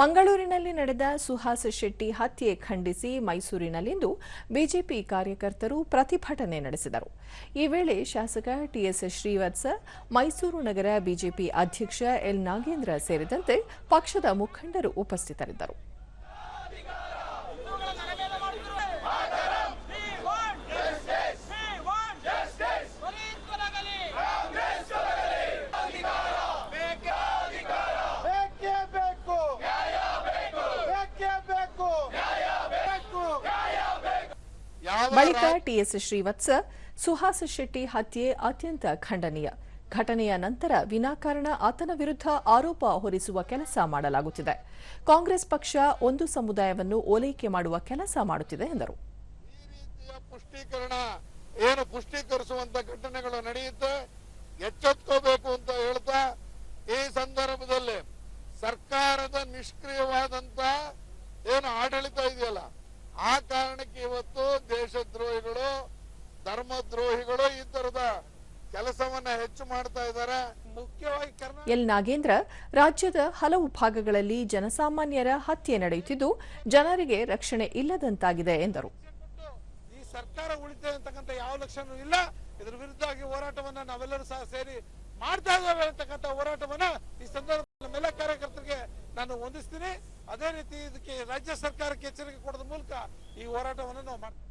ಮಂಗಳೂರಿನಲ್ಲಿ ನಡೆದ ಸುಹಾಸ್ ಶೆಟ್ಟಿ ಹತ್ಯೆ ಖಂಡಿಸಿ ಮೈಸೂರಿನಲ್ಲಿಂದು ಬಿಜೆಪಿ ಕಾರ್ಯಕರ್ತರು ಪ್ರತಿಭಟನೆ ನಡೆಸಿದರು. ಈ ವೇಳೆ ಶಾಸಕ ಟಿಎಸ್ ಶ್ರೀವತ್ಸ, ಮೈಸೂರು ನಗರ ಬಿಜೆಪಿ ಅಧ್ಯಕ್ಷ ಎಲ್ ನಾಗೇಂದ್ರ ಸೇರಿದಂತೆ ಪಕ್ಷದ ಮುಖಂಡರು ಉಪಸ್ಥಿತರಿದ್ದರು. ಬಳಿಕ ಟಿಎಸ್ ಶ್ರೀವತ್ಸ ಸುಹಾಸ ಶೆಟ್ಟಿ ಹತ್ಯೆ ಅತ್ಯಂತ ಖಂಡನೀಯ. ಘಟನೆಯ ನಂತರ ವಿನಾಕಾರಣ ಆತನ ವಿರುದ್ಧ ಆರೋಪ ಹೊರಿಸುವ ಕೆಲಸ ಮಾಡಲಾಗುತ್ತಿದೆ. ಕಾಂಗ್ರೆಸ್ ಪಕ್ಷ ಒಂದು ಸಮುದಾಯವನ್ನು ಓಲೈಕೆ ಮಾಡುವ ಕೆಲಸ ಮಾಡುತ್ತಿದೆ ಎಂದರು. ಈ ರೀತಿಯ ಪುಷ್ಟೀಕರಣ ಏನು ಪುಷ್ಟೀಕರಿಸುವಂತ ಘಟನೆಗಳು ನಡೆಯುತ್ತೆ ಎಚ್ಚೆತ್ಕೋಬೇಕು ಅಂತ ಹೇಳ್ತಾ ಈ ಸಂದರ್ಭದಲ್ಲಿ ಸರ್ಕಾರದ ನಿಷ್ಕ್ರಿಯವಾದಂತ ಏನು ಆಡಳಿತ ಇದೆಯಲ್ಲ ಆ ಕಾರಣಕ್ಕೆ ಇವತ್ತು ದೇಶದ್ರೋಹಿಗಳು ಧರ್ಮದ್ರೋಹಿಗಳು ಈ ತರದ ಕೆಲಸವನ್ನ ಹೆಚ್ಚು ಮಾಡ್ತಾ ಇದ್ದಾರೆ. ಮುಖ್ಯವಾಗಿ ಎಲ್ ನಾಗೇಂದ್ರ ರಾಜ್ಯದ ಹಲವು ಭಾಗಗಳಲ್ಲಿ ಜನಸಾಮಾನ್ಯರ ಹತ್ಯೆ ನಡೆಯುತ್ತಿದ್ದು ಜನರಿಗೆ ರಕ್ಷಣೆ ಇಲ್ಲದಂತಾಗಿದೆ ಎಂದರು. ಈ ಸರ್ಕಾರ ಉಳಿತದೆ ಅಂತಕ್ಕಂಥ ಯಾವ ಲಕ್ಷಣ ಇಲ್ಲ. ಇದರ ವಿರುದ್ಧವಾಗಿ ಹೋರಾಟವನ್ನ ನಾವೆಲ್ಲರೂ ಸಹ ಸೇರಿ ಮಾಡ್ತಾ ಇದ್ದೇವೆ ಅಂತಕ್ಕಂಥ ಹೋರಾಟವನ್ನ ಈ ಸಂದರ್ಭದಲ್ಲಿ ಕಾರ್ಯಕರ್ತರಿಗೆ ನಾನು ವಂದಿಸ್ತೀನಿ. ಅದೇ ರೀತಿ ಇದಕ್ಕೆ ರಾಜ್ಯ ಸರ್ಕಾರಕ್ಕೆ ಎಚ್ಚರಿಕೆ ಕೊಡೋದ್ರ ಮೂಲಕ ಈ ಹೋರಾಟವನ್ನು ನಾವು ಮಾಡ್ತೀವಿ.